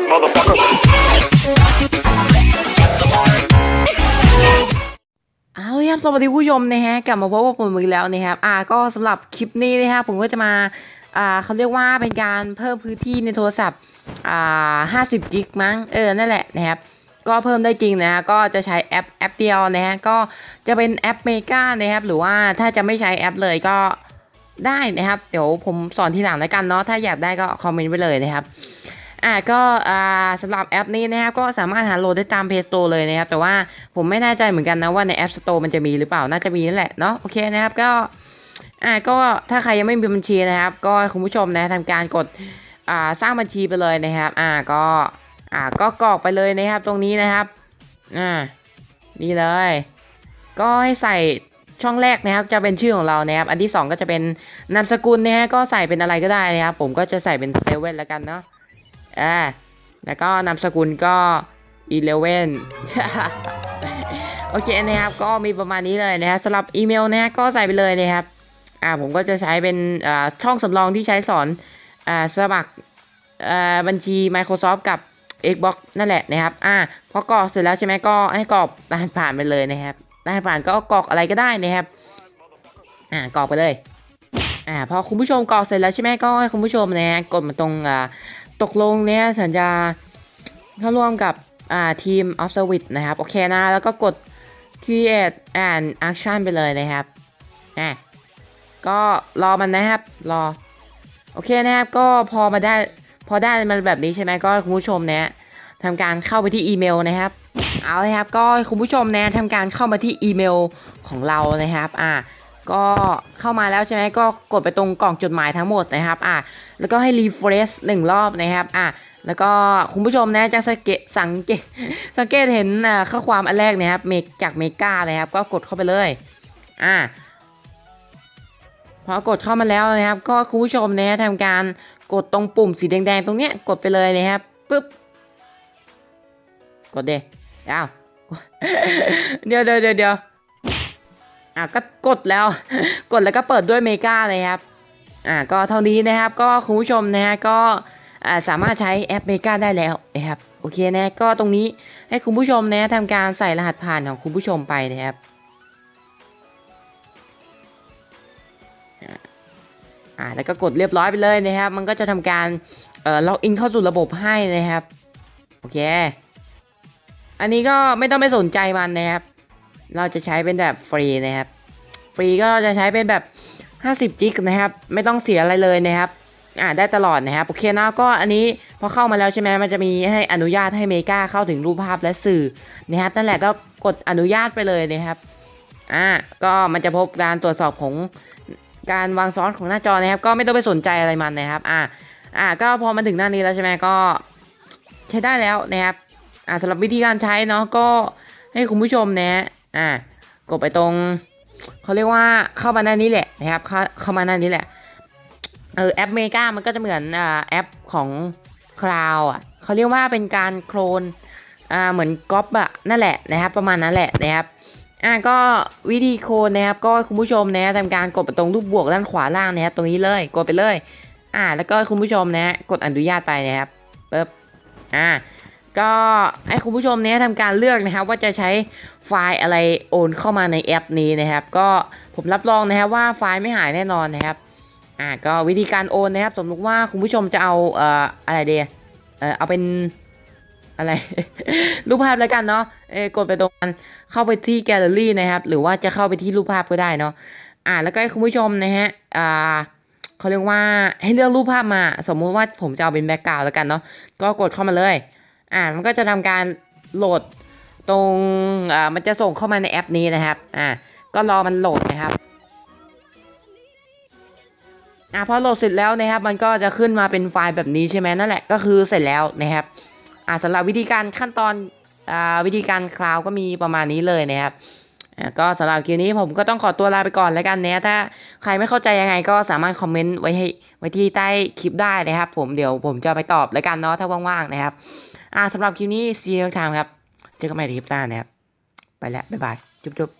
ass motherfucker. เอาละครับสวัสดีผู้ชมนะฮะกลับมาพบกับผมอีกแล้วนะครับอ่าก็สำหรับคลิปนี้นะครับผมก็จะมาอ่าเขาเรียกว่าเป็นการเพิ่มพื้นที่ในโทรศัพท์อ่า50กิกมั้งเออนั่นแหละนะครับก็เพิ่มได้จริงนะฮะก็จะใช้แอปแอปเดียวนะฮะก็จะเป็นแอปเมกานะครับหรือว่าถ้าจะไม่ใช้แอปเลยก็ได้นะครับ เดี๋ยวผมสอนทีหลังแล้วกันเนาะถ้าอยากได้ก็คอมเมนต์ไว้เลยนะครับ อ่าก็อ่าสำหรับแอปนี้นะครับก็สามารถหาโหลดได้ตาม Play Store เลยนะครับ แต่ว่าผมไม่แน่ใจเหมือนกันนะว่าใน App Store มันจะมีหรือเปล่าน่าจะมีนั่นแหละเนาะโอเคนะครับก็อ่าก็ถ้าใครยังไม่มีบัญชีนะครับ ก็คุณผู้ชมนะทำการกดอ่าสร้างบัญชีไปเลยนะครับ อ่าก็อ่าก็กรอกไปเลยนะครับ ตรงนี้นะครับอ่านี่เลย ก็ให้ใส่ช่องแรกนะครับจะเป็นชื่อของเรานะครับ อันที่สองก็จะเป็นนามสกุลนะฮะก็ใส่เป็นอะไรก็ได้นะครับ ผมก็จะใส่เป็นเซเว่นแล้วกันเนาะ อ่าแล้วก็นามสกุลก็ eleven โอเคนะครับก็มีประมาณนี้เลยนะครับสำหรับอีเมลนะฮะก็ใส่ไปเลยนะครับอ่าผมก็จะใช้เป็นอ่าช่องสำรองที่ใช้สอนอ่าสมัครอ่าบัญชี Microsoft กับ Xbox นั่นแหละนะครับอ่าพอกรอกเสร็จแล้วใช่ไหมก็ให้กรอกรหัสผ่านไปเลยนะครับรหัสผ่านก็กรอกอะไรก็ได้นะครับอ่ากรอกไปเลยอ่าพอคุณผู้ชมกรอกเสร็จแล้วใช่ไหมก็ให้คุณผู้ชมนะฮะกดมาตรงอ่า ตกลงเนี่ยสัญญาเข้าร่วมกับอ่าทีม of service นะครับ โอเคนะ แล้วก็กด create and action ไปเลยนะครับอะก็รอมันนะครับ รอ โอเคนะครับ ก็พอมาได้ พอได้มันแบบนี้ใช่ไหมก็คุณผู้ชมเนี่ยทำการเข้าไปที่อีเมลนะครับ เอาเลยครับ ก็คุณผู้ชมเนี่ยทำการเข้ามาที่อีเมลของเรานะครับ อะ ก็เข้ามาแล้วใช่ไหมก็กดไปตรงกล่องจดหมายทั้งหมดนะครับอะแล้วก็ให้รีเฟรชหนึ่งรอบนะครับอะแล้วก็คุณผู้ชมนะจะสังเกตสังเกตสังเกตเห็นอ่าข้อความอันแรกนะครับเมกจากเมกาเลยครับ ก็กดเข้าไปเลยอะพอกดเข้ามาแล้วนะครับ ก็คุณผู้ชมนะทำการกดตรงปุ่มสีแดงๆ ตรงเนี้ยกดไปเลยนะครับปึ๊บกดเดอ้าวเดี๋ยวเดี๋ยวเดี๋ยวเดี๋ยว อะก็กดแล้ว กดแล้วก็เปิดด้วยเมกาเลยครับ อ่าก็เท่านี้นะครับ ก็คุณผู้ชมนะฮะก็อ่าสามารถใช้แอปเมกาได้แล้วนะครับโอเคนะก็ตรงนี้ให้คุณผู้ชมนะทำการใส่รหัสผ่านของคุณผู้ชมไปนะครับอ่าแล้วก็กดเรียบร้อยไปเลยนะครับ มันก็จะทำการเอ่อล็อกอินเข้าสู่ระบบให้นะครับ โอเค อันนี้ก็ไม่ต้องไปสนใจมันนะครับ เราจะใช้เป็นแบบฟรีนะครับ ฟรีก็จะใช้เป็นแบบ 50 จิกนะครับ ไม่ต้องเสียอะไรเลยนะครับอ่าได้ตลอดนะครับโอเคนะก็อันนี้พอเข้ามาแล้วใช่ไหมมันจะมีให้อนุญาตให้เมกาเข้าถึงรูปภาพและสื่อนะครับนั่นแหละก็กดอนุญาตไปเลยนะครับอ่าก็มันจะพบการตรวจสอบของการวางซ้อนของหน้าจอนะครับ ก็ไม่ต้องไปสนใจอะไรมันนะครับอ่าอ่าก็พอมาถึงหน้านี้แล้วใช่ไหมก็ใช้ได้แล้วนะครับอ่าสำหรับวิธีการใช้เนาะก็ให้คุณผู้ชมนะ อ่ากดไปตรงเขาเรียกว่าเข้ามาหน้านี้แหละนะครับเข้าเข้ามาหน้านี้แหละเออแอปเมกามันก็จะเหมือนอ่าแอปของคลาวอะเขาเรียกว่าเป็นการโคลนอ่าเหมือนก๊อปอะนั่นแหละนะครับประมาณนั้นแหละนะครับอ่าก็วิธีโคลนนะครับก็คุณผู้ชมนะทำการกดไปตรงรูปบวกด้านขวาล่างนะครับตรงนี้เลยกดไปเลย อ่า แล้วก็คุณผู้ชมนะกดอนุญาตไปนะครับปึ๊บอ่า ก็ให้คุณผู้ชมเนี่ยทำการเลือกนะครับ ว่าจะใช้ไฟล์อะไรโอนเข้ามาในแอปนี้นะครับ ก็ผมรับรองนะครับว่าไฟล์ไม่หายแน่นอนนะครับอ่าก็วิธีการโอนนะครับ สมมติว่าคุณผู้ชมจะเอาเอ่ออะไรเดียเออเอาเป็นอะไรรูปภาพแล้วกันเนาะเออกดไปตรงนั้นเข้าไปที่แกลเลอรี่นะครับ หรือว่าจะเข้าไปที่รูปภาพก็ได้เนาะอ่าแล้วก็ให้คุณผู้ชมนะฮะอ่าเขาเรียกว่าให้เลือกรูปภาพมา สมมุติว่าผมจะเอาเป็นแบ็กกราวด์แล้วกันเนาะก็กดเข้ามาเลย อ่ามันก็จะทำการโหลดตรงอ่ามันจะส่งเข้ามาในแอปนี้นะครับ อ่าก็รอมันโหลดนะครับอ่าพอโหลดเสร็จแล้วนะครับ มันก็จะขึ้นมาเป็นไฟล์แบบนี้ใช่ไหมนั่นแหละก็คือเสร็จแล้วนะครับอ่าสำหรับวิธีการขั้นตอนอ่าวิธีการคลาวก็มีประมาณนี้เลยนะครับอ่าก็สำหรับคลิปนี้ผมก็ต้องขอตัวลาไปก่อนแล้วกันนะถ้าใครไม่เข้าใจยังไงก็สามารถคอมเมนต์ไว้ให้ไว้ที่ใต้คลิปได้นะครับ ผมเดี๋ยวผมจะไปตอบแล้วกันเนาะถ้าว่างๆนะครับ อ่าสำหรับคลิปนี้ see you next time ครับ เจอกันใหม่ในคลิปหน้านะครับ ไปแล้ว บ๊ายบาย จุ๊บ